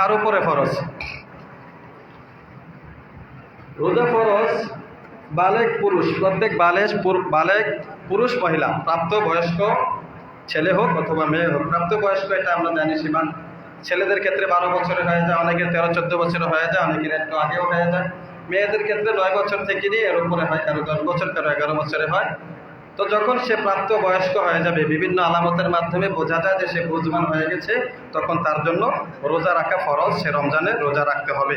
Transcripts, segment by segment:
কার উপরে ফরজ। রোজা ফরজ, বালেক পুরুষ। প্রত্যেক বালেশ বালেক পুরুষ মহিলা, প্রাপ্ত বয়স্ক ছেলে হোক অথবা মেয়ে হোক। প্রাপ্ত বয়স্ক এটা আমরা জানি সীমান ছেলেদের ক্ষেত্রে বারো বছরের হয়ে যায় অনেকের তেরো, চোদ্দ বছর হয়ে যায় অনেকের একটু আগেও হয়ে যায়। মেয়েদের ক্ষেত্রে নয় বছর থেকে নিয়ে এর উপরে হয় কারও দশ বছর কারও এগারো বছরে হয়। তো যখন সে প্রাপ্ত বয়স্ক হয়ে যাবে, বিভিন্ন আলামতের মাধ্যমে বোঝা যায় যে সে বুঝবান হয়ে গেছে, তখন তার জন্য রোজা রাখা ফরজ, সে রমজানে রোজা রাখতে হবে।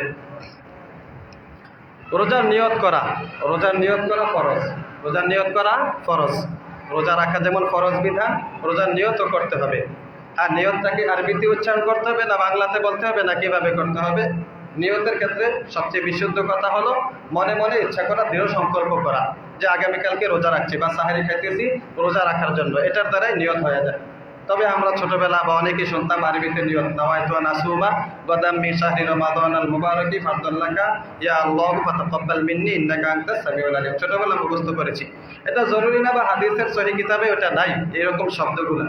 রোজার নিয়ত করা, রোজার নিয়ত করা ফরজ, রোজার নিয়ত করা ফরজ। রোজা রাখা যেমন ফরজ বিধান, রোজার নিয়তও করতে হবে। আর নিয়তটাকে আরবিতে উচ্চারণ করতে হবে না বাংলাতে বলতে হবে না কীভাবে করতে হবে? নিয়তের ক্ষেত্রে সবচেয়ে বিশুদ্ধ কথা হলো মনে মনে ইচ্ছা করা দৃঢ় সংকল্প করা যে আগামীকালকে রোজা রাখছি বা সাহারি খাইতেছি রোজা রাখার জন্য, এটার দ্বারাই নিয়ত হয়ে যায়। তবে আমরা ছোটবেলা বা অনেকেই শুনতাম, আরবিতে নিয়ত, নাওয়াইতু ইয়া মিন্নি ছোটবেলা মুখস্থ করেছি। এটা জরুরি না বা হাদিসের সহি কিতাবে ওটা নাই, এরকম শব্দগুলো।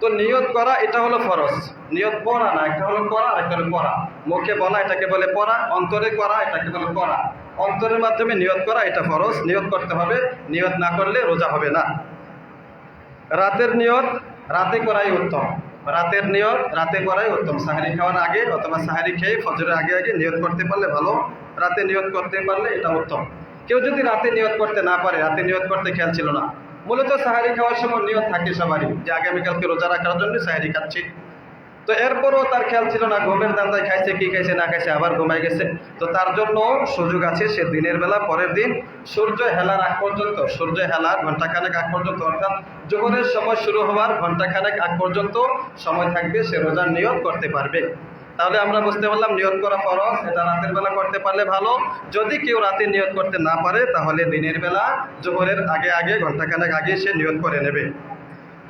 তো নিয়ত করা, এটা হলো ফরজ। নিয়ত পড়া না, একটা হলো করা আর একটা হলো পড়া। মুখে বলা, এটাকে বলে পড়া। অন্তরে করা, এটাকে বলে করা অন্তরের মাধ্যমে নিয়ত করা, এটা ফরজ। নিয়ত করতে হবে, নিয়ত না করলে রোজা হবে না। রাতের নিয়ত, রাতে করাই উত্তম। রাতের নিয়ত, রাতে করাই উত্তম। সাহারি খাওয়ার আগে অথবা সাহারি খেয়ে ফজরের আগে আগে নিয়ত করতে পারলে ভালো। রাতে নিয়ত করতে পারলে এটা উত্তম। কেউ যদি রাতে নিয়ত করতে না পারে, রাতে নিয়ত করতে খেয়াল ছিল না। মূলত সাহারি খাওয়ার সময় নিয়ত থাকে সবারই যে আগামীকালকে রোজা রাখার জন্য সাহারি খাচ্ছি। তো এরপরও তার খেয়াল ছিল না, ঘুমের দান্দায় খাইছে, কি খাইছে, না খাইছে, আবার ঘুমাই গেছে। তো তার জন্য সুযোগ আছে, সে দিনের বেলা, পরের দিন সূর্য হেলার আগ পর্যন্ত, সূর্য হেলার ঘন্টাখানেক আগ পর্যন্ত, অর্থাৎ জোহরের সময় শুরু হওয়ার ঘন্টাখানেক আগ পর্যন্ত সময় থাকবে, সে রোজার নিয়ত করতে পারবে। তাহলে আমরা বুঝতে পারলাম নিয়ত করা ফরজ, এটা রাতের বেলা করতে পারলে ভালো। যদি কেউ রাতে নিয়ত করতে না পারে, তাহলে দিনের বেলা জোহরের আগে আগে ঘন্টাখানেক আগে সে নিয়ত করে নেবে।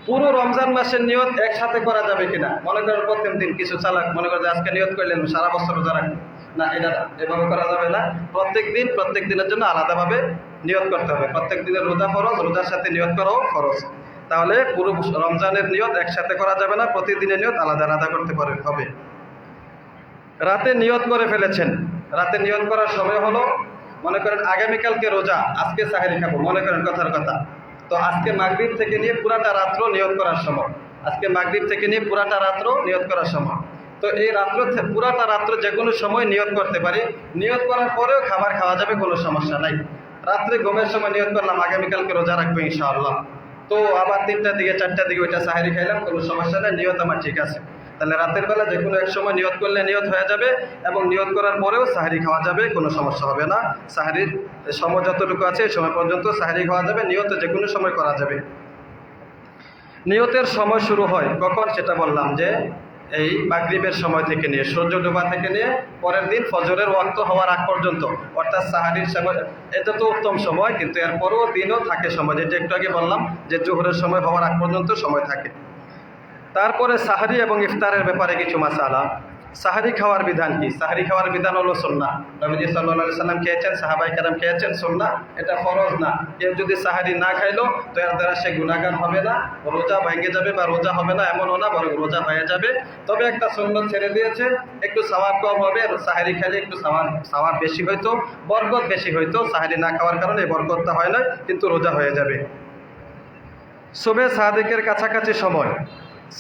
পুরো রমজান মাসের নিয়ত একসাথে করা যাবে কিনা? মনে করেন প্রত্যেক দিন কিছু চালাক মনে করেন আজকে নিয়ত করলেন, সারা বছর রোজা রাখবেন না, এটা এভাবে করা যাবে না। প্রত্যেক দিন, প্রত্যেক দিনের জন্য আলাদাভাবে নিয়ত করতে হবে। প্রত্যেক দিনের রোজা ফরজ, রোজার সাথে নিয়ত করাও ফরজ। তাহলে পুরো রমজানের নিয়ত একসাথে করা যাবে না, প্রতিদিনের নিয়ত আলাদা আলাদা করতে পারে হবে। রাতে নিয়ত করে ফেলেছেন। রাতে নিয়ত করার সময় হলো, মনে করেন আগামীকালকে রোজা, আজকে সাহারি খাব, মনে করেন কথার কথা। তো আজকে মাগরিব থেকে নিয়ে পুরাটা রাত্র নিয়ত করার সময়। আজকে মাগরিব থেকে নিয়ে পুরাটা রাত্র নিয়ত করার সময়। তো এই রাত্র পুরাটা রাত্র যে কোনো সময় নিয়ত করতে পারি। নিয়ত করার পরেও খাবার খাওয়া যাবে, কোনো সমস্যা নাই। রাত্রে ঘুমের সময় নিয়ত করলাম, আগামীকালকে রোজা রাখব ইনশাআল্লাহ। তো আবার তিনটার দিকে, চারটার দিকে ওইটা সাহারি খাইলাম, কোনো সমস্যা নেই, নিয়ত আমার ঠিক আছে। তাহলে রাতের বেলা যে কোনো এক সময় নিয়ত করলে নিয়ত হয়ে যাবে এবং নিয়ত করার পরেও সাহারি খাওয়া যাবে, কোনো সমস্যা হবে না। সাহারির সময় যতটুকু আছে এই সময় পর্যন্ত সাহারি খাওয়া যাবে, নিয়ত যে কোনো সময় করা যাবে। নিয়তের সময় শুরু হয় কখন সেটা বললাম যে এই মাগরিবের সময় থেকে নিয়ে, সূর্য ডোবা থেকে নিয়ে, পরের দিন ফজরের ওয়াক্ত হওয়ার আগ পর্যন্ত। অর্থাৎ সাহারির সময়, এটা তো উত্তম সময়, কিন্তু এরপরও দিনও থাকে সময়। যেটা একটু আগে বললাম যে জোহরের সময় হওয়ার আগ পর্যন্ত সময় থাকে। তারপরে সাহারি এবং ইফতারের ব্যাপারে কিছু মাসালা। সাহারি খাওয়ার বিধান কি? সাহারি খাওয়ার বিধান হলো সন্না নবীজি সাল্লাহ সাল্লাম খেয়েছেন সাহাবাই কালাম খেয়েছেন সন্না এটা ফরজ না। কেউ যদি সাহারি না খাইলো, তো এর দ্বারা সে গুণাগান হবে না রোজা ভেঙে যাবে বা রোজা হবে না, এমনও না, বরং রোজা হয়ে যাবে। তবে একটা সন্ন্যত ছেড়ে দিয়েছে, একটু সাওয়াব কম হবে, সাহারি খাইলে একটু সাওয়াব সাওয়াব বেশি হইতো, বরকত বেশি হইতো। সাহারি না খাওয়ার কারণে বরকতটা হয় না, কিন্তু রোজা হয়ে যাবে। শোভে সাদেকের কাছাকাছি সময়।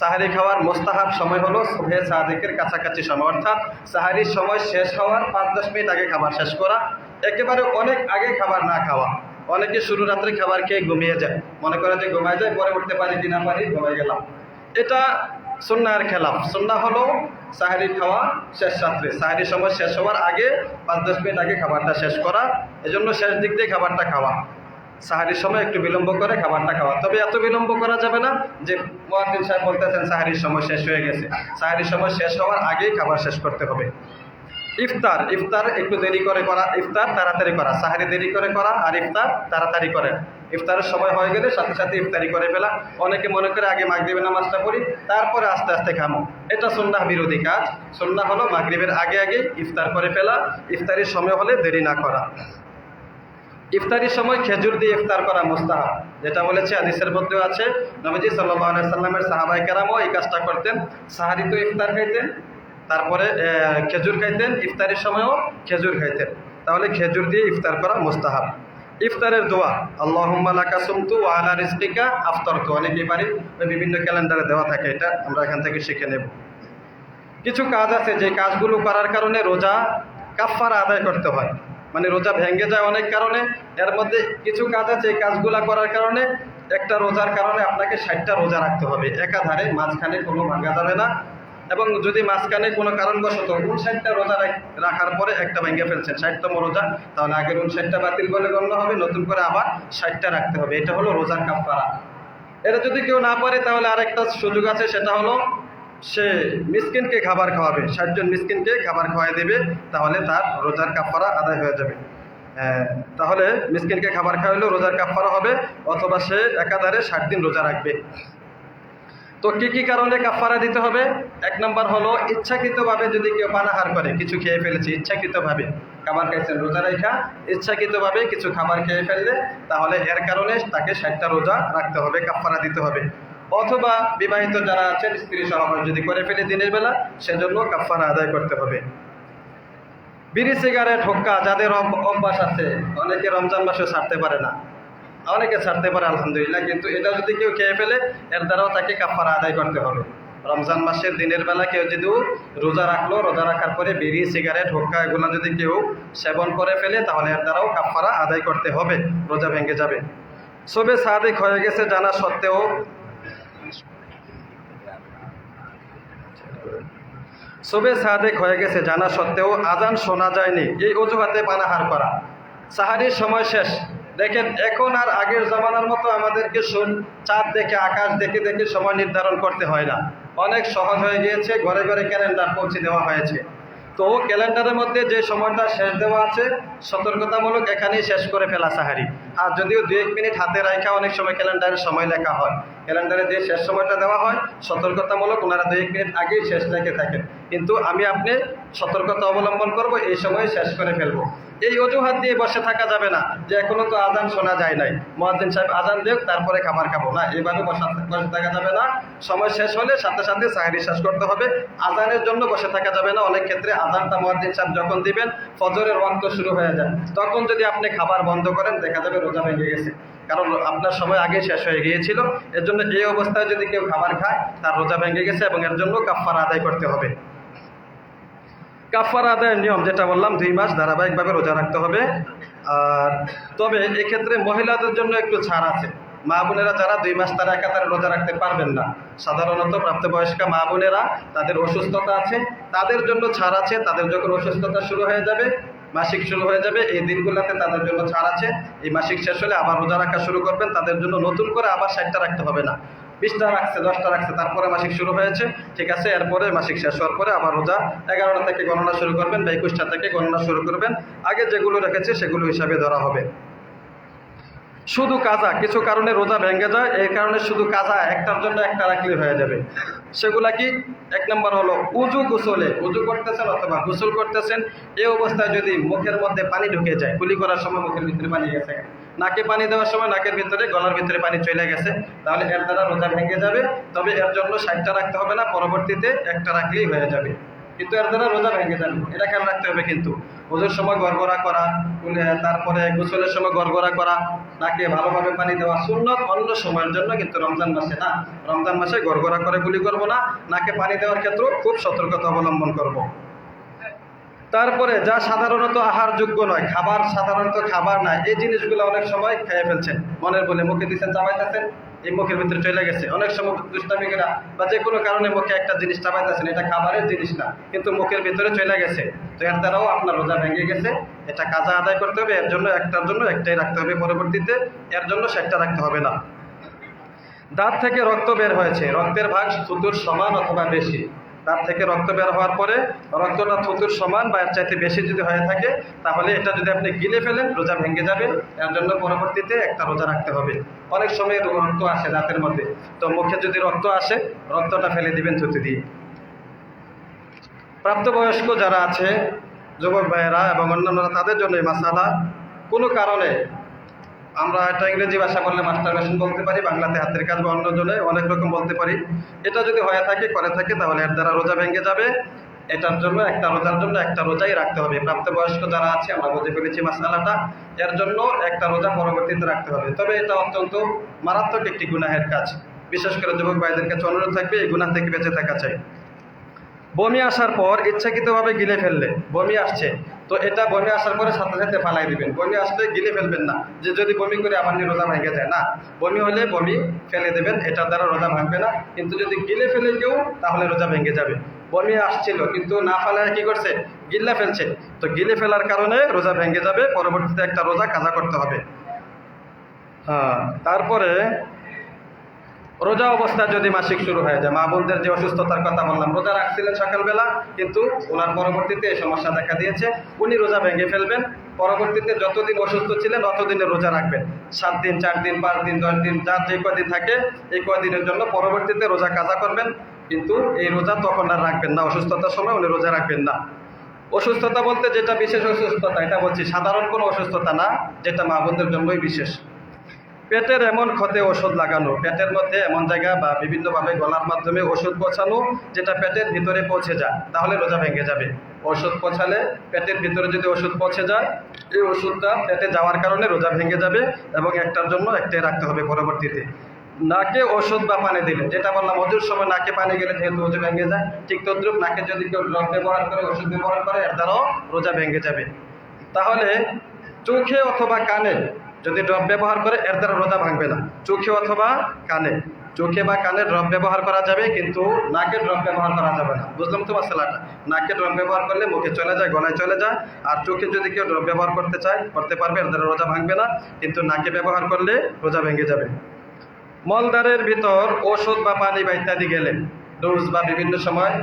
সাহারি খাওয়ার মোস্তাহাব সময় হলো শোভে সাদেকের কাছাকাছি সময়। অর্থাৎ সাহারির সময় শেষ হওয়ার পাঁচ দশ মিনিট আগে খাবার শেষ করা, একেবারে অনেক আগে খাবার না খাওয়া। অনেকে শুরু রাত্রে খাবার খেয়ে ঘুমিয়ে যায়। মনে করে যে ঘুমায় যায়, পরে উঠতে পারি কি না পারি ঘুমাই গেলাম। এটা সুন্নার খেলাফ। সুন্না হলো সাহারি খাওয়া শেষ রাত্রে। সাহারির সময় শেষ হওয়ার আগে পাঁচ দশ মিনিট আগে খাবারটা শেষ করা। এজন্য শেষ দিক দিয়ে খাবারটা খাওয়া। সাহারির সময় একটু বিলম্ব করে খাবারটা খাওয়া। তবে এত বিলম্ব করা যাবে না যে মোয়াদ্দিন সাহেব বলতেছেন, সাহারির সময় শেষ হয়ে গেছে। সাহারির সময় শেষ হওয়ার আগেই খাবার শেষ করতে হবে। ইফতার ইফতার একটু দেরি করে করা, ইফতার তাড়াতাড়ি করা। সাহারি দেরি করে করা আর ইফতার তাড়াতাড়ি করে। ইফতারের সময় হয়ে গেলে সাথে সাথে ইফতারি করে ফেলা। অনেকে মনে করে আগে মাগরিবের নামাজটা পড়ি, তারপরে আস্তে আস্তে খামো এটা সন্ধ্যা বিরোধী কাজ। সন্ধ্যা হলো মাগরিবের আগে আগে ইফতার করে ফেলা। ইফতারির সময় হলে দেরি না করা। ইফতারির সময় খেজুর দিয়ে ইফতার করা মুস্তাহাব। যেটা বলেছে আদিসের মধ্যেও আছে, নবীজি সাল্লাহ সাল্লামের সাহাবাই কেরামও এই কাজটা করতেন। সাহারি তো ইফতার খাইতেন, তারপরে খেজুর খাইতেন, ইফতারির সময়ও খেজুর খাইতেন। তাহলে খেজুর দিয়ে ইফতার করা মুস্তাহাব। ইফতারের দোয়া, আল্লাহুম্মা লাকা সুমতু আলা রিজকিকা আফতারতু অনেকেই পারি, ওই বিভিন্ন ক্যালেন্ডারে দেওয়া থাকে, এটা আমরা এখান থেকে শিখে নেব। কিছু কাজ আছে, যে কাজগুলো করার কারণে রোজা কাফারা আদায় করতে হয়। মানে রোজা ভেঙে যায় অনেক কারণে। এর মধ্যে কিছু কাজ আছে, এই কাজগুলা করার কারণে একটা রোজার কারণে আপনাকে ষাটটা রোজা রাখতে হবে। একাধারে মাঝখানে কোনো ভাঙা যাবে না এবং যদি মাঝখানে কোনো কারণবশত উনষাটটা রোজা রাখার পরে একটা ভেঙে ফেলছেন, ষাটতম রোজা, তাহলে আগের উনষাটটা বাতিল বলে গণ্য হবে, নতুন করে আবার ষাটটা রাখতে হবে। এটা হলো রোজার কাফারা এটা যদি কেউ না পারে, তাহলে আরেকটা সুযোগ আছে, সেটা হলো সে মিসকিনকে খাবার খাওয়াবে ষাটজন মিসকিনকে খাবার খাওয়াই দেবে তাহলে তার রোজার কাপড়া আদায় হয়ে যাবে। আহ, তাহলে মিসকিনকে খাবার খাওয়াইলেও রোজার কাপড়া হবে অথবা সে একাধারে ষাট দিন রোজা রাখবে। তো কি কি কারণে কাফারা দিতে হবে? এক নম্বর হলো ইচ্ছাকৃতভাবে যদি কেউ পানাহার করে কিছু খেয়ে ফেলেছে ইচ্ছাকৃতভাবে খাবার খাইছেন রোজা রেখা ইচ্ছাকৃতভাবে কিছু খাবার খেয়ে ফেললে তাহলে এর কারণে তাকে ষাটটা রোজা রাখতে হবে কাফারা দিতে হবে। অথবা বিবাহিত যারা আছেন, স্ত্রী সহবাস যদি করে ফেলে দিনের বেলা, সেজন্য কাফারা আদায় করতে হবে। বিড়ি, সিগারেট, হুক্কা, যাদের অভ- অভ্যাস আছে, অনেকে রমজান মাসে ছাড়তে পারে না। অনেকে ছাড়তে পারে, আলহামদুলিল্লাহ, কিন্তু এটা যদি কেউ খেয়ে ফেলে, এর দ্বারাও তাকে কাফারা আদায় করতে হবে। রমজান মাসের দিনের বেলা কেউ যদি রোজা রাখল, রোজা রাখার পরে বিড়ি, সিগারেট, হুক্কা, এগুলো যদি কেউ সেবন করে ফেলে, তাহলে এর দ্বারাও কাফারা আদায় করতে হবে, রোজা ভেঙে যাবে। সবে সাদেক হয়ে গেছে জানা সত্ত্বেও সবে সাদেক হয়ে গেছে, জানা সত্ত্বেও আজান শোনা যায়নি। এই অজুহাতে পানাহার করা। সাহারির সময় শেষ। দেখেন, এখন আর আগের জমানার মতো আমাদেরকে শুন চাঁদ দেখে, আকাশ দেখে দেখে সময় নির্ধারণ করতে হয় না। অনেক সহজ হয়ে গিয়েছে, ঘরে ঘরে ক্যালেন্ডার পৌঁছে দেওয়া হয়েছে। তো ক্যালেন্ডারের মধ্যে যে সময়টা শেষ দেওয়া আছে, সতর্কতামূলক এখানেই শেষ করে ফেলা সাহারি। আর যদিও দু এক মিনিট হাতে রাখা অনেক সময় ক্যালেন্ডারের সময় লেখা হয়। ক্যালেন্ডারে যে শেষ সময়টা দেওয়া হয়, সতর্কতামূলক ওনারা দু এক মিনিট আগেই শেষ লেখে থাকেন। কিন্তু আমি আপনি সতর্কতা অবলম্বন করব, এই সময় শেষ করে ফেলব। এই অজুহাত দিয়ে বসে থাকা যাবে না, যে এখনও তো আজান শোনা যায় নাই। মহাজিন সাহেব আজান দেব তারপরে খাবার খাব। না এইভাবে বসে বসে থাকা যাবে না। সময় শেষ হলে সাথে সাথে সাহারি শেষ করতে হবে। আজানের জন্য বসে থাকা যাবে না। অনেক ক্ষেত্রে আজানটা মহাজিন সাহেব যখন দিবেন, ফজরের ওয়াক্ত শুরু হয়ে যায়। তখন যদি আপনি খাবার বন্ধ করেন, দেখা যাবে রোজা ভেঙে গেছে। কারণ আপনার সময় আগে শেষ হয়ে গিয়েছিল এর জন্য এই অবস্থায় যদি কেউ খাবার খায়, তার রোজা ভেঙে গেছে এবং এর জন্য কাফার আদায় করতে হবে। কাফার আদায়ের নিয়ম যেটা বললাম, দুই মাস ধারাবাহিকভাবে রোজা রাখতে হবে। আর তবে এক্ষেত্রে মহিলাদের জন্য একটু ছাড় আছে। মা বোনেরা যারা দুই মাস তারা একাধারে রোজা রাখতে পারবেন না। সাধারণত প্রাপ্তবয়স্কা মা বোনেরা তাদের অসুস্থতা আছে, তাদের জন্য ছাড় আছে, তাদের যখন অসুস্থতা শুরু হয়ে যাবে মাসিক শুরু হয়ে যাবে। এই দিনগুলোতে তাদের জন্য ছাড় আছে। এই মাসিক শেষ হলে আবার রোজা রাখা শুরু করবেন। তাদের জন্য নতুন করে আবার ষাটটা রাখতে হবে না। বিশটা রাখছে, দশটা রাখছে, তারপরে মাসিক শুরু হয়েছে। ঠিক আছে, এরপরে মাসিক শেষ হওয়ার পরে আবার রোজা এগারোটা থেকে গণনা শুরু করবেন বা একুশটা থেকে গণনা শুরু করবেন। আগে যেগুলো রেখেছে সেগুলো হিসাবে ধরা হবে। শুধু কাজা কিছু কারণে রোজা ভেঙে যায়, এই কারণে শুধু কাজা একটার জন্য একটা রাখলে হয়ে যাবে। সেগুলা কি? এক নম্বর হলো উজু গোসলে, উজু করতেছেন অথবা গোসল করতেছেন, এই অবস্থায় যদি মুখের মধ্যে পানি ঢুকে যায় কুলি করার সময় মুখের ভিতরে পানি গেছে। নাকে পানি দেওয়ার সময় নাকের ভিতরে, গলার ভিতরে পানি চলে গেছে, তাহলে এর দ্বারা রোজা ভেঙে যাবে, তবে এর জন্য ষাটটা রাখতে হবে না, পরবর্তীতে একটা রাখলেই হয়ে যাবে। কিন্তু এর দ্বারা রোজা ভেঙে যাবে এটা খেয়াল রাখতে হবে কিন্তু। ওজোর সময় গড়গড়া করা তারপরে গোসলের সময় গড়গড়া করা নাকে ভালোভাবে পানি দেওয়া সুন্নত অন্য সময়ের জন্য কিন্তু রমজান মাসে না। রমজান মাসে গড়গড়া করে গুলি করব না, নাকে পানি দেওয়ার ক্ষেত্রেও খুব সতর্কতা অবলম্বন করব। তারপরে যা সাধারণত আহারযোগ্য নয়, খাবার সাধারণত খাবার না, এই জিনিসগুলো অনেক সময় খেয়ে ফেলছেন। মনের বলে মুখে দিচ্ছেন, চাবাইতেছেন। এই মুখের ভিতরে চলে গেছে। অনেক সময় দুষ্টামিকেরা বা যে কোনো কারণে মুখে একটা জিনিস চাপাইতেছেন, এটা খাবারের জিনিস না, কিন্তু মুখের ভিতরে চলে গেছে। তো এর দ্বারাও আপনার রোজা ভেঙে গেছে। এটা কাজা আদায় করতে হবে, এর জন্য একটার জন্য একটাই রাখতে হবে পরবর্তীতে, এর জন্য সেটা রাখতে হবে না। দাঁত থেকে রক্ত বের হয়েছে। রক্তের ভাগ সুতুর সমান অথবা বেশি। দাঁত থেকে রক্ত বের হওয়ার পরে রক্তটা থুতুর সমান বা এর চাইতে বেশি যদি হয়ে থাকে, তাহলে এটা যদি আপনি গিলে ফেলেন, রোজা ভেঙে যাবে। এর জন্য পরবর্তীতে একটা রোজা রাখতে হবে। অনেক সময় রক্ত আসে দাঁতের মধ্যে। তো মুখে যদি রক্ত আসে, রক্তটা ফেলে দিবেন থুতু দিয়ে। প্রাপ্তবয়স্ক যারা আছে, যুবক ভাইয়েরা এবং অন্যান্যরা, তাদের জন্য এই মাসালা কোনো কারণে আমরা এটা ইংরেজি ভাষা বললে মাস্টার মেশিন বলতে পারি, বাংলাতে হাতের কাজ বা অন্য জনে অনেক রকম বলতে পারি। এটা যদি হয়ে থাকে, করে থাকে, তাহলে এর দ্বারা রোজা ভেঙে যাবে। এটার জন্য একটা রোজার জন্য একটা রোজাই রাখতে হবে। প্রাপ্তবয়স্ক যারা আছে, আমরা বুঝে ফেলেছি মাসালাটা। এর জন্য একটা রোজা পরবর্তীতে রাখতে হবে। তবে এটা অত্যন্ত মারাত্মক একটি গুনাহের কাজ। বিশেষ করে যুবক ভাইদের কাছে অনুরোধ থাকবে, এই গুনাহ থেকে বেঁচে থাকা চাই। বমি আসার পর ইচ্ছাকৃতভাবে গিলে ফেললে। বমি আসছে। তো এটা বমি আসার পরে সাথে সাথে ফালাই দিবেন। বমি আসলে গিলে ফেলবেন না। যে যদি বমি করে আমার রোজা ভেঙে যায়, না। বমি হলে বমি ফেলে দেবেন এটার দ্বারা রোজা ভাঙবে না। কিন্তু যদি গিলে ফেলে কেউ, তাহলে রোজা ভেঙে যাবে। বমি আসছিল, কিন্তু না ফেলায় কি করছে? গিল্লা ফেলছে। তো গিলে ফেলার কারণে রোজা ভেঙে যাবে, পরবর্তীতে একটা রোজা কাজা করতে হবে। হ্যাঁ তারপরে রোজা অবস্থায় যদি মাসিক শুরু হয়ে যায় মা বোনদের যে অসুস্থতার কথা বললাম, রোজা রাখছিলেন সকালবেলা, কিন্তু ওনার পরবর্তীতে এই সমস্যা দেখা দিয়েছে। উনি রোজা ভেঙে ফেলবেন, পরবর্তীতে যতদিন অসুস্থ ছিলেন, অতদিনে রোজা রাখবেন। সাত দিন, চার দিন, পাঁচ দিন, দশ দিন, যার যে কদিন থাকে, এই কদিনের জন্য পরবর্তীতে রোজা কাজা করবেন। কিন্তু এই রোজা তখন আর রাখবেন না, অসুস্থতার সময় উনি রোজা রাখবেন না। অসুস্থতা বলতে যেটা বিশেষ অসুস্থতা, এটা বলছি সাধারণ কোনো অসুস্থতা না, যেটা মা বোনদের জন্যই বিশেষ। পেটের এমন ক্ষতে ওষুধ লাগানো, পেটের মধ্যে এমন জায়গা বা বিভিন্নভাবে গলার মাধ্যমে ওষুধ পৌঁছানো যেটা পেটের ভিতরে পৌঁছে যায়, তাহলে রোজা ভেঙে যাবে। ওষুধ পৌঁছালে পেটের ভিতরে যদি ওষুধ পৌঁছে যায়, এই ওষুধটা পেটে যাওয়ার কারণে রোজা ভেঙে যাবে এবং একটার জন্য একটাই রাখতে হবে পরবর্তীতে। নাকে ওষুধ বা পানি দিলে, যেটা বললাম, অজুর সময় নাকে পানি গেলে যেহেতু ওজু ভেঙে যায়, ঠিক তদ্রুপ নাকে যদি কেউ ড্রপ ব্যবহার করে, ওষুধ ব্যবহার করে, এর দ্বারাও রোজা ভেঙে যাবে। তাহলে চোখে অথবা কানে যদি ড্রপ ব্যবহার করে, এর দ্বারা রোজা ভাঙবে না। চোখে অথবা কানে। চোখে বা কানে ড্রপ ব্যবহার করা যাবে, কিন্তু নাকে ড্রপ ব্যবহার করা যাবে না। বুঝলাম তো মশলাটা? নাকে ড্রপ ব্যবহার করলে মুখে চলে যায়, গলায় চলে যায়। আর চোখে যদি কেউ ড্রপ ব্যবহার করতে চায়, করতে পারবে, এর দ্বারা রোজা ভাঙবে না। কিন্তু নাকে ব্যবহার করলে রোজা ভেঙে যাবে। মলদ্বারের ভিতর ওষুধ বা পানি বা ইত্যাদি গেলে, ডোজ বা বিভিন্ন সময়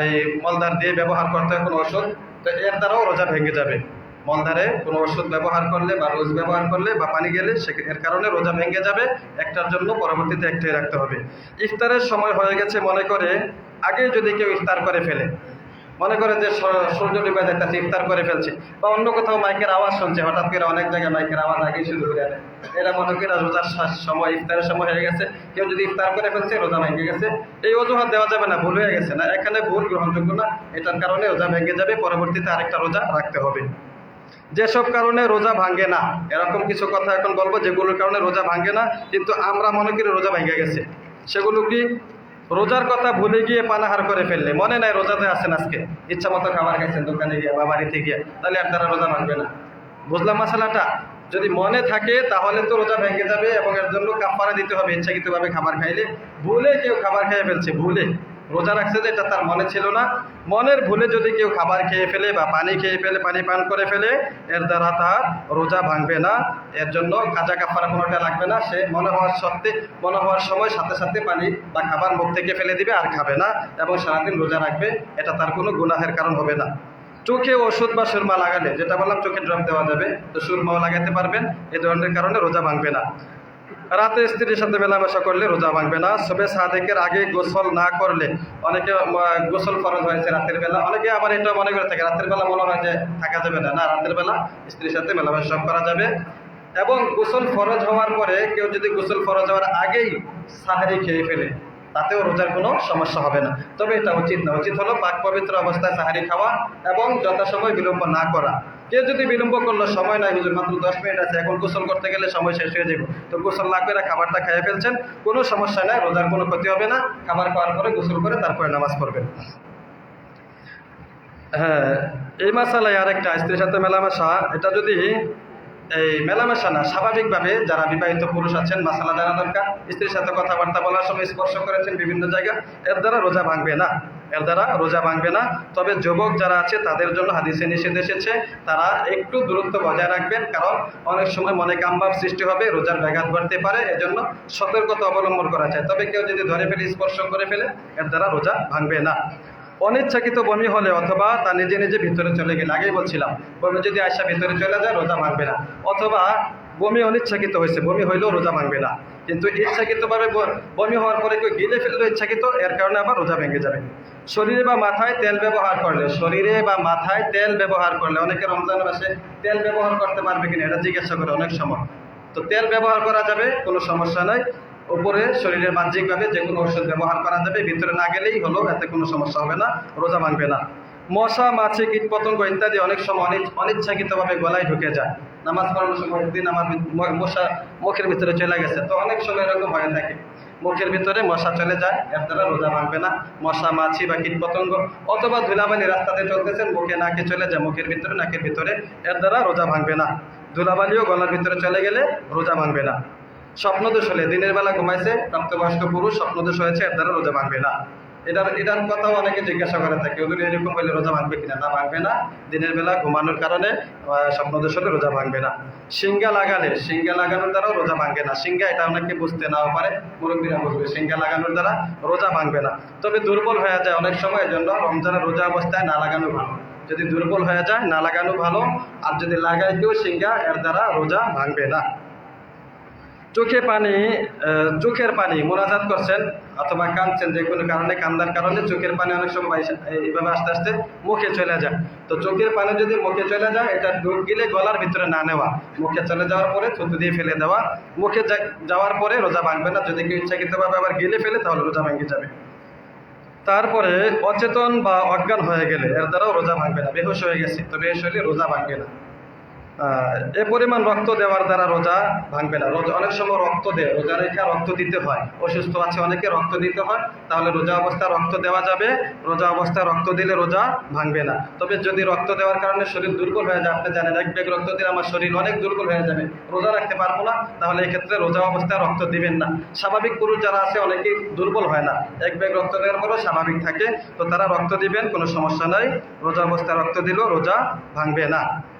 এই মলদ্বার দিয়ে ব্যবহার করতে হয় কোনো ওষুধ, তো এর দ্বারাও রোজা ভেঙে যাবে। মলদ্বারে কোনো ওষুধ ব্যবহার করলে বা রোজ ব্যবহার করলে বা পানি গেলে সে এর কারণে রোজা ভেঙে যাবে, একটার জন্য পরবর্তীতে একটাই রাখতে হবে। ইফতারের সময় হয়ে গেছে মনে করে আগে যদি কেউ ইফতার করে ফেলে, মনে করেন যে সূর্য ডুবে যাইতেছে ইফতার করে ফেলছে বা অন্য কোথাও মাইকের আওয়াজ শুনছে, হঠাৎ করে অনেক জায়গায় মাইকের আওয়াজ আগেই শুরু করে দেয়। এরা মনে করে রোজার সময়, ইফতারের সময় হয়ে গেছে, কেউ যদি ইফতার করে ফেলছে, রোজা ভেঙে গেছে। এই অজুহাত দেওয়া যাবে না, ভুল হয়ে গেছে না, এখানে ভুল গ্রহণযোগ্য না, এটার কারণে রোজা ভেঙে যাবে, পরবর্তীতে আরেকটা রোজা রাখতে হবে। যেসব কারণে রোজা ভাঙ্গে না, এরকম কিছু কথা এখন বলব যেগুলোর কারণে রোজা ভাঙ্গে না, কিন্তু আমরা মনে করি রোজা ভেঙে গেছে। সেগুলো কি রোজার কথা ভুলে গিয়ে পানাহার করে ফেললে? মনে নাই রোজাতে আছেন আজকে? ইচ্ছা মতো খাবার খাইছেন দোকানে গিয়ে বা বাড়িতে গিয়ে, তাহলে আর তারা রোজা ভাঙবে না। বুঝলাম মশালাটা? যদি মনে থাকে, তাহলে তো রোজা ভেঙে যাবে এবং এর জন্য কাপড়া দিতে হবে ইচ্ছাকৃতভাবে খাবার খাইলে। ভুলে কেউ খাবার খেয়ে ফেলছে, ভুলে। রোজা রাখছে যে এটা তার মনে ছিল না। মনের ভুলে যদি কেউ খাবার খেয়ে ফেলে বা পানি খেয়ে ফেলে, পানি পান করে ফেলে, এর দ্বারা তার রোজা ভাঙবে না। এর জন্য কাজা কাপড়া কোনোটা লাগবে না। সে মনে হওয়ার সত্ত্বে মনে হওয়ার সময় সাথে সাথে পানি বা খাবার মুখ থেকে ফেলে দিবে আর খাবে না এবং সারাদিন রোজা রাখবে। এটা তার কোনো গুনাহের কারণ হবে না। চোখে ওষুধ বা সুরমা লাগালে, যেটা বললাম চোখে ড্রপ দেওয়া যাবে, তো সুরমাও লাগাতে পারবেন। এ ধরনের কারণে রোজা ভাঙবে না। রাতে স্ত্রীর সাথে মেলামেশা করলে রোজা ভাঙবে না। সবে সাদেকের আগে গোসল না করলে অনেকে গোসল ফরজ হয়েছে রাতের বেলা। অনেকে আবার এটা মনে করে থাকে, রাতের বেলা মনে হয় যে থাকা যাবে না। না, রাতের বেলা স্ত্রীর সাথে মেলামেশা করা যাবে। এবং গোসল ফরজ হওয়ার পরে কেউ যদি গোসল ফরজ হওয়ার আগেই সাহারি খেয়ে ফেলে তাতেও রোজার কোনো সমস্যা হবে না। তবে এটা উচিত না। উচিত হলো পাক পবিত্র অবস্থায় সাহারি খাওয়া এবং যথাসময় বিলম্ব না করা। কেউ যদি বিলম্ব করল, সময় নাই, হুজুর, মাত্র দশ মিনিট আছে, এখন গোসল করতে গেলে সময় শেষ হয়ে যাবে। তো গোসল না করে খাবারটা খেয়ে ফেলছেন, কোনো সমস্যা নাই, রোজার কোনো ক্ষতি হবে না। খাবার খাওয়ার পরে গোসল করে তারপরে নামাজ পড়বেন। হ্যাঁ এই মাসালায় আরেকটা স্ত্রীর সাথে মেলামেশা, এটা যদি এই মেলামেশা না স্বাভাবিকভাবে যারা বিবাহিত পুরুষ আছেন, মাসালা জানা দরকার। স্ত্রীর সাথে কথাবার্তা বলার সময় স্পর্শ করেছেন বিভিন্ন জায়গা এর দ্বারা রোজা ভাঙবে না। এর দ্বারা রোজা ভাঙবে না। তবে যুবক যারা আছে, তাদের জন্য হাদিসে নিষেধ এসেছে, তারা একটু দূরত্ব বজায় রাখবেন। কারণ অনেক সময় মনে কামভাব সৃষ্টি হবে, রোজার ব্যাঘাত ঘটতে পারে। এজন্য সতর্কতা অবলম্বন করা যায়। তবে কেউ যদি ধরে ফেলে, স্পর্শ করে ফেলে, এর দ্বারা রোজা ভাঙবে না। অনিচ্ছাকৃত বমি হলে অথবা তা নিজে নিজে ভিতরে চলে গেলে, আগেই বলছিলাম, বমি যদি আয়সা ভিতরে চলে যায়, রোজা ভাঙবে না। অথবা বমি অনিচ্ছাকৃত হয়েছে, বমি হইলেও রোজা ভাঙবে না। কিন্তু ইচ্ছাকৃতভাবে বমি হওয়ার পরে কেউ গিলে ফেলল ইচ্ছাকৃত, এর কারণে আবার রোজা ভেঙে যাবে। শরীরে বা মাথায় তেল ব্যবহার করলে, শরীরে বা মাথায় তেল ব্যবহার করলে, অনেকে রমজান মাসে তেল ব্যবহার করতে পারবে কিনা এটা জিজ্ঞাসা করে অনেক সময়। তো তেল ব্যবহার করা যাবে, কোনো সমস্যা নাই। উপরে শরীরের বাহ্যিকভাবে যে কোনো ওষুধ ব্যবহার করা যাবে, ভিতরে না গেলেই হলো, এতে কোনো সমস্যা হবে না, রোজা ভাঙবে না। মশা, মাছি কীট পতঙ্গ ইত্যাদি অনেক সময় অনিচ্ছ, অনিচ্ছাকৃতভাবে গলায় ঢুকে যায়। নামাজ পড়ানোর সময় একদিন আমার মশা মুখের ভিতরে চলে গেছে, তো অনেক সময় এরকম হয়ে থাকে। মুখের ভিতরে মশা চলে যায়, এর দ্বারা রোজা ভাঙবে না। মশা, মাছি বা কীট পতঙ্গ অথবা ধুলাবালি রাস্তাতে চলতেছেন, মুখে নাকে চলে যায়, মুখের ভিতরে, নাকের ভিতরে, এর দ্বারা রোজা ভাঙবে না। ধুলাবালিও গলার ভিতরে চলে গেলে রোজা ভাঙবে না। স্বপ্নদোষ হলে, দিনের বেলা ঘুমাইছে প্রাপ্তবয়স্ক পুরুষ স্বপ্নদোষ হয়েছে এর দ্বারা রোজা ভাঙবে না। এটার এটার কথাও অনেকে জিজ্ঞাসা করে থাকে ওদের এরকম হলে রোজা ভাঙবে কিনা? না ভাঙবে না। দিনের বেলা ঘুমানোর কারণে স্বপ্নদোষ হলে রোজা ভাঙবে না। সিঙ্গা লাগালে সিঙ্গা লাগানোর দ্বারাও রোজা ভাঙবে না। সিঙ্গা এটা অনেকে বুঝতে নাও পারে, মুরব্বীরা বুঝবে সিঙ্গা লাগানোর দ্বারা রোজা ভাঙবে না। তবে দুর্বল হয়ে যায় অনেক সময় জন্য রমজানের রোজা অবস্থায় না লাগানো ভালো। যদি দুর্বল হয়ে যায়, না লাগানো ভালো। আর যদি লাগায় কেউ সিঙ্গা এর দ্বারা রোজা ভাঙবে না। চোখে পানি চোখের পানি, মোনাজাত করছেন অথবা কাঁদছেন, যে কোনো কারণে, কান্দার কারণে চোখের পানি অনেক সময় এইভাবে আস্তে আস্তে মুখে চলে যায়। তো চোখের পানি যদি মুখে চলে যায়, এটা ডুব গিলে গলার ভিতরে না নেওয়া। মুখে চলে যাওয়ার পরে থুতু দিয়ে ফেলে দেওয়া। মুখে যাওয়ার পরে রোজা ভাঙবে না। যদি কেউ ইচ্ছাকৃতভাবে আবার গিলে ফেলে, তাহলে রোজা ভেঙে যাবে। তারপরে অচেতন বা অজ্ঞান হয়ে গেলে, এর দ্বারাও রোজা ভাঙবে না। বেহুশ হয়ে গেছে। তো বেহুশ হলে রোজা ভাঙবে না। এ পরিমাণ রক্ত দেওয়ার দ্বারা রোজা ভাঙবে না। রোজা অনেক সময় রক্ত দেয় রোজা রেখা রক্ত দিতে হয়। অসুস্থ আছে অনেকে, রক্ত দিতে হয়। তাহলে রোজা অবস্থায় রক্ত দেওয়া যাবে। রোজা অবস্থায় রক্ত দিলে রোজা ভাঙবে না। তবে যদি রক্ত দেওয়ার কারণে শরীর দুর্বল হয়ে যায়, আপনি জানেন, এক ব্যাগ রক্ত দিলে আমার শরীর অনেক দুর্বল হয়ে যাবে। রোজা রাখতে পারব না, তাহলে এক্ষেত্রে রোজা অবস্থায় রক্ত দিবেন না। স্বাভাবিক পুরুষ যারা আছে, অনেকেই দুর্বল হয় না। এক ব্যাগ রক্ত দেওয়ার পরেও স্বাভাবিক থাকে। তো তারা রক্ত দিবেন, কোনো সমস্যা নাই। রোজা অবস্থায় রক্ত দিলেও রোজা ভাঙবে না।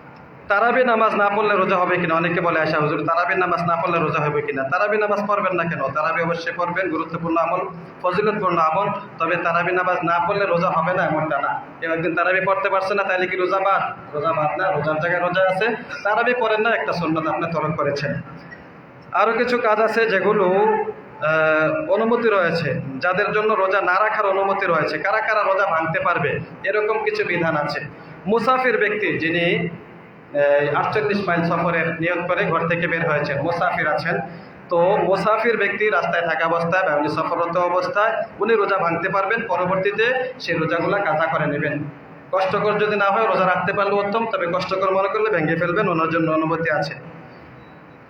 তারাবি নামাজ না পড়লে রোজা হবে কিনা? অনেকে বলে আশা হুজুর, তারাবি নামাজ না পড়লে রোজা হবে কিনা? তারাবি নামাজ পড়বেন না কেন? তারাবি অবশ্যই পড়বেন, গুরুত্বপূর্ণ আমল, ফজিলতপূর্ণ আমল, তবে তারাবি নামাজ না পড়লে রোজা হবে না এমনটা না। কেউ একদিন তারাবি পড়তে পারছে না, তাহলে কি রোজা বাদ? রোজা বাদ না, রোজার জায়গায় রোজা আছে। তারাবি পড়েন না, একটা সন্ন্যত আপনি তরক করেছেন। আরও কিছু কাজ আছে যেগুলো অনুমতি রয়েছে। যাদের জন্য রোজা না রাখার অনুমতি রয়েছে। কারা কারা রোজা ভাঙতে পারবে? এরকম কিছু বিধান আছে। মুসাফির ব্যক্তি যিনি আটচল্লিশ মাইল সফরের নিয়োগ করে ঘর থেকে বের হয়েছেন। মুসাফির আছেন। তো মোসাফির ব্যক্তি রাস্তায় থাকা অবস্থায় বা সফররত অবস্থায় উনি রোজা ভাঙতে পারবেন, পরবর্তীতে সেই রোজাগুলা কাজা করে নেবেন। কষ্টকর যদি না হয় রোজা রাখতে পারলে উত্তম, তবে কষ্টকর মনে করলে ভেঙে ফেলবেন, ওনার জন্য অনুমতি আছে।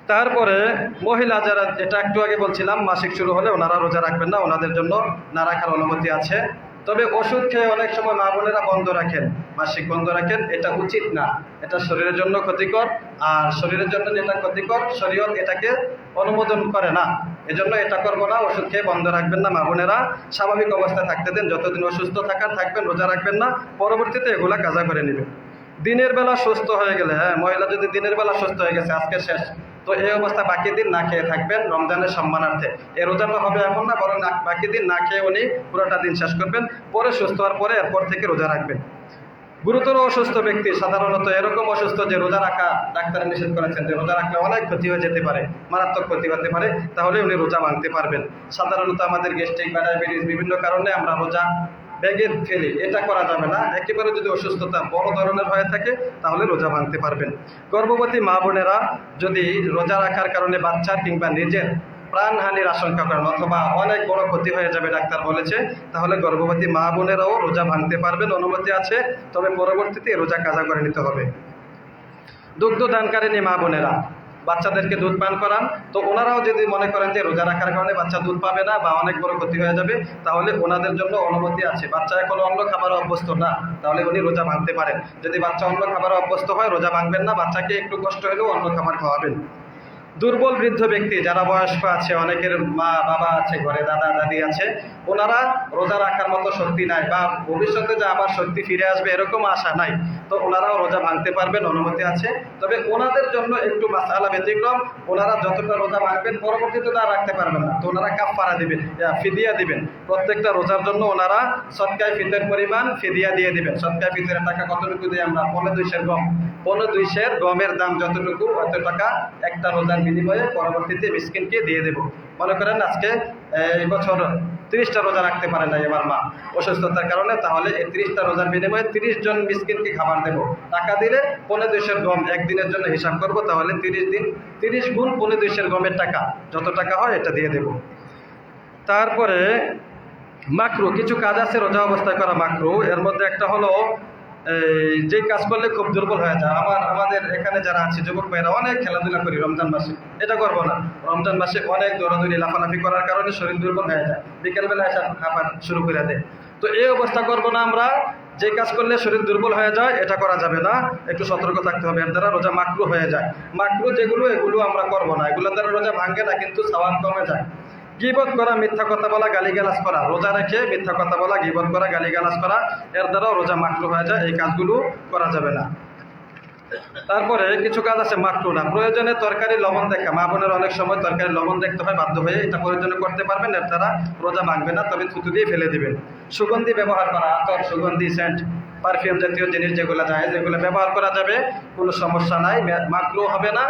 তারপরে মহিলা যারা, যেটা একটু আগে বলছিলাম, মাসিক শুরু হলে ওনারা রোজা রাখবেন না, ওনাদের জন্য না রাখার অনুমতি আছে। তবে ওষুধ খেয়ে অনেক সময় মা বোনেরা বন্ধ রাখেন, মাসিক বন্ধ রাখেন, এটা উচিত না। এটা শরীরের জন্য ক্ষতিকর, আর শরীরের জন্য যেটা ক্ষতিকর, শরীয়ত এটাকে অনুমোদন করে না। এজন্য এটা করব না, ওষুধ খেয়ে বন্ধ রাখবেন না মা বোনেরা। স্বাভাবিক অবস্থায় থাকতে দেন, যতদিন অসুস্থ থাকার থাকবেন, রোজা রাখবেন না, পরবর্তীতে এগুলা কাজা করে নেবেন। দিনের বেলা সুস্থ হয়ে গেলে হ্যাঁ মহিলা যদি দিনের বেলা সুস্থ হয়ে গেছে, আজকে শেষ। তো এই অবস্থা বাকি দিন না খেয়ে থাকবেন, রমজানের সম্মানার্থে। এই রোজাটা হবে এমন না, বরং বাকি দিন না খেয়ে উনি পুরোটা দিন শেষ করবেন, পরে সুস্থ হওয়ার পরে এরপর থেকে রোজা রাখবেন। গুরুতর অসুস্থ ব্যক্তি সাধারণত এরকম অসুস্থ যে রোজা রাখা ডাক্তার নিষেধ করেছেন, যে রোজা রাখলে অনেক ক্ষতি হয়ে যেতে পারে, মারাত্মক ক্ষতি হতে পারে, তাহলে উনি রোজা ভাঙতে পারবেন। সাধারণত আমাদের গ্যাস্ট্রিক বা ডায়াবেটিস বিভিন্ন কারণে আমরা রোজা ব্যাগে ফেলি এটা করা যাবে না। একেবারে যদি অসুস্থতা বড় ধরনের হয়ে থাকে, তাহলে রোজা ভাঙতে পারবেন। গর্ভবতী মা বোনেরা যদি রোজা রাখার কারণে বাচ্চার কিংবা নিজের প্রাণহানির আশঙ্কা করেন অথবা অনেক বড় ক্ষতি হয়ে যাবে, ডাক্তার বলেছে, তাহলে গর্ভবতী মা বোনেরাও রোজা ভাঙতে পারবেন, অনুমতি আছে, তবে পরবর্তীতে রোজা কাজা করে নিতে হবে। দুগ্ধ দানকারিনী মা বোনেরা বাচ্চাদেরকে দুধ পান করান। তো ওনারাও যদি মনে করেন যে রোজা রাখার কারণে বাচ্চা দুধ পাবে না বা অনেক বড় ক্ষতি হয়ে যাবে, তাহলে ওনাদের জন্য অনুমতি আছে। বাচ্চা এখন অন্য খাবার অভ্যস্ত না, তাহলে উনি রোজা ভাঙতে পারেন। যদি বাচ্চা অন্য খাবার অভ্যস্ত হয়, রোজা ভাঙবেন না, বাচ্চাকে একটু কষ্ট হলেও অন্য খাবার খাওয়াবেন। দুর্বল বৃদ্ধ ব্যক্তি, যারা বয়স্ক আছে, অনেকের মা, বাবা আছে, ঘরে দাদা, দাদি আছে, ওনারা রোজা রাখার মতো শক্তি নাই বা ভবিষ্যতে যে আবার শক্তি ফিরে আসবে এরকম আশা নাই। তো ওনারাও রোজা ভাঙতে পারবেন, অনুমতি আছে। তবে ওনাদের জন্য একটু মাসালা ব্যতিক্রম, ওনারা যতটা রোজা ভাঙবেন, পরবর্তীতে তা রাখতে পারবেন না। তো ওনারা কাপড়া দিবেন ফিদিয়া দিবেন। প্রত্যেকটা রোজার জন্য ওনারা সৎকায় ফিতের পরিমাণ ফিদিয়া দিয়ে দিবেন। সৎকায় ফিতের টাকা কতটুকু দিয়ে আমরা? পনেরো দুইশের গম। পনেরো দুইশের গমের দাম যতটুকু, অত টাকা একটা রোজার বিনিময়ে পরবর্তীতে মিসকিনকে দিয়ে দেব। মনে করেন আজকে এই বছর তিরিশটা রোজা রাখতে পারে না আমার মা অসুস্থতার কারণে, তাহলে এই তিরিশটা রোজার বিনিময়ে তিরিশ জন মিসকিনকে খাবার দেবো। টাকা দিলে পনেরো দুইশের গম একদিনের জন্য হিসাব করব, তাহলে তিরিশ দিন, তিরিশ গুণ পনেরো দুইশের গমের টাকা। যত টাকা হয় এটা দিয়ে দেব। তারপরে মাকরু, কিছু কাজ আছে রোজা অবস্থায় করা মাকরু। এর মধ্যে একটা হলো যে কাজ করলে খুব দুর্বল হয়ে যায়। আমার, আমাদের এখানে যারা আছে, যুবক ভাইরা অনেক খেলাধুলা করি রমজান মাসে। এটা করব না। রমজান মাসে অনেক দৌড়াদৌড়ি, লাফালাফি করার কারণে শরীর দুর্বল হয়ে যায়। বিকেলবেলা এসে খাবার শুরু করে দেয়। তো এই অবস্থা করব না আমরা। যে কাজ করলে শরীর দুর্বল হয়ে যায়, এটা করা যাবে না। একটু সতর্ক থাকতে হবে। এর দ্বারা রোজা মাকরু হয়ে যায়। মাকরু যেগুলো, এগুলো আমরা করব না। এগুলোর দ্বারা রোজা ভাঙ্গে না, কিন্তু সাওয়াব কমে যায়। গিবত করা, মিথ্যা কথা বলা, গালিগালাজ করা, রোজা রেখে মিথ্যা কথা বলা, গিবত করা, গালিগালাজ করা, এর দ্বারাও রোজা মাকরু হয়ে যায়, এই কাজগুলো করা যাবে না। তারপরে কিছু কাজ আছে মাকরু না। প্রয়োজনে তরকারি লবণ দেখা। মা বোনের অনেক সময় তরকারি লবণ দেখতে হয়, বাধ্য হয়ে এটা প্রয়োজনে করতে পারবেন, এর দ্বারা রোজা ভাঙবে না, তবে থুতু দিয়ে ফেলে দিবেন। সুগন্ধি ব্যবহার করা, আতর, সুগন্ধি সেন্ট পারফিউম জাতীয় জিনিস যেগুলো যায়, যেগুলো ব্যবহার করা যাবে, কোনো সমস্যা নাই। মাকরু হবে না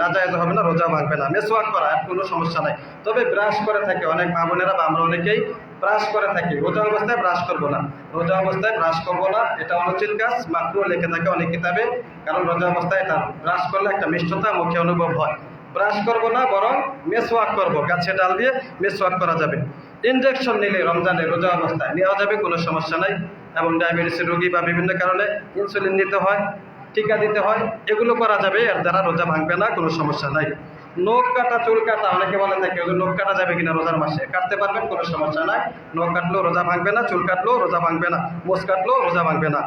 না যায় হবে না রোজা ভাঙবে না। মেসওয়াক করা, কোনো সমস্যা নাই। তবে ব্রাশ করে থাকে অনেক মা বোনেরা বা আমরা অনেকেই। ব্রাশ করে থাকি। রোজা অবস্থায় ব্রাশ করব না। রোজা অবস্থায় ব্রাশ করব না। এটা অনুচিত কাজ। মাকরু লেখে থাকে অনেক কিতাবে। কারণ রোজা অবস্থায় এটা ব্রাশ করলে একটা মিষ্টতা মুখে অনুভব হয়। ব্রাশ করব না, বরং মেসওয়াক করব। গাছে ডাল দিয়ে মেসওয়াক করা যাবে। ইনজেকশন নিলে রমজানে রোজা অবস্থায় নেওয়া যাবে, কোনো সমস্যা নাই। এবং ডায়াবেটিসের রোগী বা বিভিন্ন কারণে ইনসুলিন নিতে হয়, টিকা দিতে হয়। এগুলো করা যাবে। এর দ্বারা রোজা ভাঙবে না, কোনো সমস্যা নাই। নখ কাটা, চুল কাটা, অনেকে বলে থাকে ওদের নখ কাটা যাবে কিনা রোজার মাসে, কাটতে পারবেন, কোনো সমস্যা নাই। নখ কাটলেও রোজা ভাঙবে না, চুল কাটলেও রোজা ভাঙবে না, মোষ কাটলেও রোজা ভাঙবে না।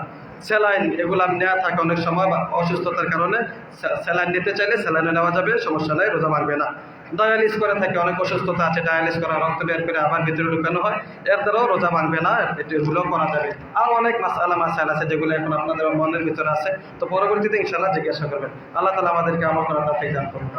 স্যালাইন এগুলো নেওয়া থাকে অনেক সময় বা অসুস্থতার কারণে। স্যালাইন নিতে চাইলে স্যালাইনে নেওয়া যাবে, সমস্যা নাই, রোজা ভাঙবে না। ডায়ালিস করে থাকে, অনেক অসুস্থতা আছে, ডায়ালিস করা, রক্ত বের করে আবার ভিতরে ঢুকানো হয়। এর দ্বারাও রোজা ভাঙবে না এগুলো করা যাবে। আর অনেক মাসালা মাসাইল আছে যেগুলো এখন আপনাদের মনের ভিতরে আছে। তো পরবর্তীতে ইনশাল্লাহ জিজ্ঞাসা করবেন। আল্লাহ তালা আমাদেরকে আমার করা তাতে দান করুন